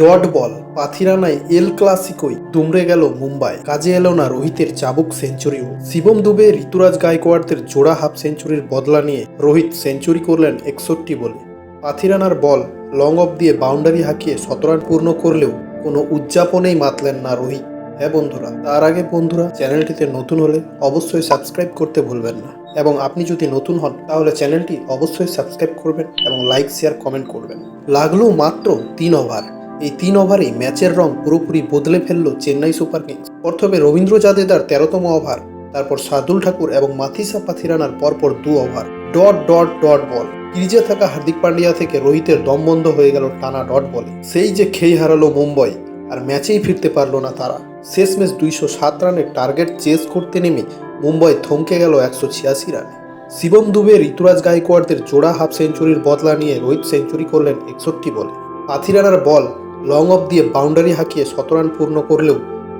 Dot ball, পাথিরানায় এল ক্লাসিকোই দুমড়ে গেল মুম্বাই। কাজে এলো না রোহিতের চাবুক সেঞ্চুরিও। শিবম দুবে ঋতুরাজ গায়কোয়াড়দের জোড়া হাফ সেঞ্চুরির বদলা নিয়ে রোহিত সেঞ্চুরি করলেন একষট্টি বলে। পাথিরানার বল লং অফ দিয়ে বাউন্ডারি হাঁকিয়ে শতরান পূর্ণ করলেও কোনো উদযাপনেই মাতলেন না রোহিত। হ্যাঁ বন্ধুরা, তার আগে বন্ধুরা, চ্যানেলটিতে নতুন হলে অবশ্যই সাবস্ক্রাইব করতে ভুলবেন না। এবং আপনি যদি নতুন হন, তাহলে চ্যানেলটি অবশ্যই সাবস্ক্রাইব করবেন এবং লাইক শেয়ার কমেন্ট করবেন। লাগল মাত্র তিন ওভার এই তিন ওভারেই ম্যাচের রং পুরোপুরি বদলে ফেলল চেন্নাই সুপার কিংস। প্রথমে রবীন্দ্র জাদেদার তেরোতম ওভার, তারপর সাদুল ঠাকুর এবং মাথিসা পাথিরানার পরপর দু over. Dot dot dot ball. ক্রিজে থাকা হার্দিক পান্ডিয়া থেকে রোহিতের দম বন্ধ হয়ে গেল টানা ডট বলে। সেই যে খেই হারালো মুম্বাই, আর ম্যাচেই ফিরতে পারল না তারা। শেষ ম্যাচ দুইশো সাত রানের টার্গেট চেস করতে নেমে মুম্বাই থমকে গেল একশো ছিয়াশি রানে। শিবম দুবে ঋতুরাজ গায়কোয়াড়দের জোড়া হাফ সেঞ্চুরির বদলা নিয়ে রোহিত সেঞ্চুরি করলেন একষট্টি বলে। পাথিরানার বল লং অফ দিয়ে বাউন্ডারি হাঁকিয়ে শতরান পূর্ণ করলেও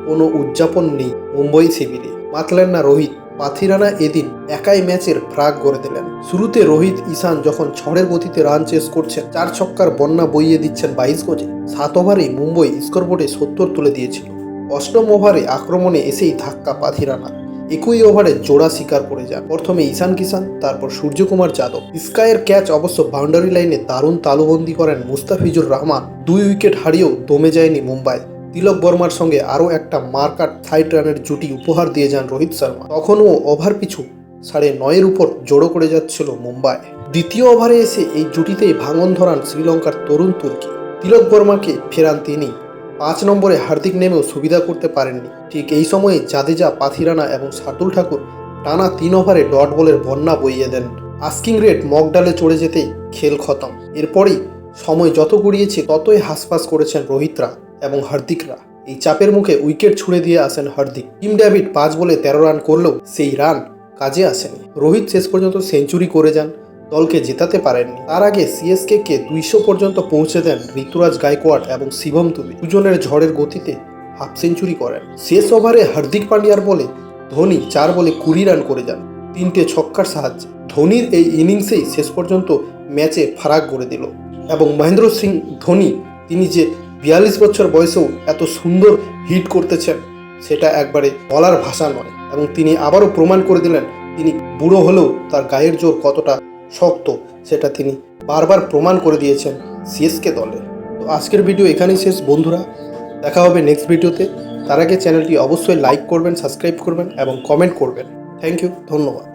কোনো উদযাপন নেই মুম্বই শিবিরে। মাতলেন না রোহিত। পাথিরানা এদিন একাই ম্যাচের ফ্রাগ গড়ে দিলেন। শুরুতে রোহিত ঈশান যখন ঝড়ের গতিতে রান চেস করছেন, চার ছক্কার বন্যা বইয়ে দিচ্ছেন বাইশ গজে। সাত ওভারেই মুম্বই স্কোরবোর্ডে সত্তর তুলে দিয়েছিল। অষ্টম ওভারে আক্রমণে এসেই ধাক্কা পাথিরানা একই ওভারে জোড়া শিকার করে যান। প্রথমে ঈশান কিষান তারপর সূর্যকুমার যাদব। স্কাইয়ের ক্যাচ অবশ্য বাউন্ডারি লাইনে দারুণ তালুবন্দি করেন মুস্তাফিজুর রহমান। দুই উইকেট হারিয়েও দমে যায়নি মুম্বাই। তিলক বর্মার সঙ্গে আরও একটা মার্কাট সাইড রানের জুটি উপহার দিয়ে যান রোহিত শর্মা। তখনও ওভার পিছু সাড়ে নয়ের উপর জোড়ো করে যাচ্ছিল মুম্বাই। দ্বিতীয় ওভারে এসে এই জুটিতেই ভাঙন ধরান শ্রীলঙ্কার তরুণ তুর্কি। তিলক বর্মাকে ফেরান তিনি পাঁচ নম্বরে হার্দিক নেমেও সুবিধা করতে পারেননি। ঠিক এই সময়ে জাদেজা, পাথিরানা এবং শার্দুল ঠাকুর টানা তিন ওভারে ডট বলের বন্যা বইয়ে দেন। আস্কিং রেট মগডালে চড়ে যেতেই খেল খতম। এরপরই সময় যত গড়িয়েছে ততই হাসফাস করেছেন রোহিতরা এবং হার্দিকরা। এই চাপের মুখে উইকেট ছুড়ে দিয়ে আসেন হার্দিক। টিম ডেভিড পাঁচ বলে তেরো রান করলেও সেই রান কাজে আসেনি। রোহিত শেষ পর্যন্ত সেঞ্চুরি করে যান। দলকে জেতাতে পারেননি। তার আগে সিএসকে কে দুইশো পর্যন্ত পৌঁছে দেন ঋতুরাজ গায়কোয়াড এবং শিবম তুবি দুজনের ঝড়ের গতিতে হাফ সেঞ্চুরি করেন। শেষ ওভারে হার্দিক পান্ডিয়ার বলে ধোনি চার বলে কুড়ি রান করে যান, তিনটে ছক্কার সাহায্যে। ধোনির এই ইনিংসেই শেষ পর্যন্ত ম্যাচে ফারাক করে দিল এবং মহেন্দ্র সিং ধোনি, তিনি যে বিয়াল্লিশ বছর বয়সেও এত সুন্দর হিট করতেছেন, সেটা একবারে বলার ভাষা নয় এবং তিনি আবারও প্রমাণ করে দিলেন তিনি বুড়ো হলেও তার গায়ের জোর কতটা শক্ত, সেটা তিনি বারবার প্রমাণ করে দিয়েছেন সিএসকে দলে। তো আজকের ভিডিও এখানেই শেষ, বন্ধুরা। দেখা হবে নেক্সট ভিডিওতে। তার আগে চ্যানেলটি অবশ্যই লাইক করবেন সাবস্ক্রাইব করবেন এবং কমেন্ট করবেন। থ্যাংক ইউ ধন্যবাদ।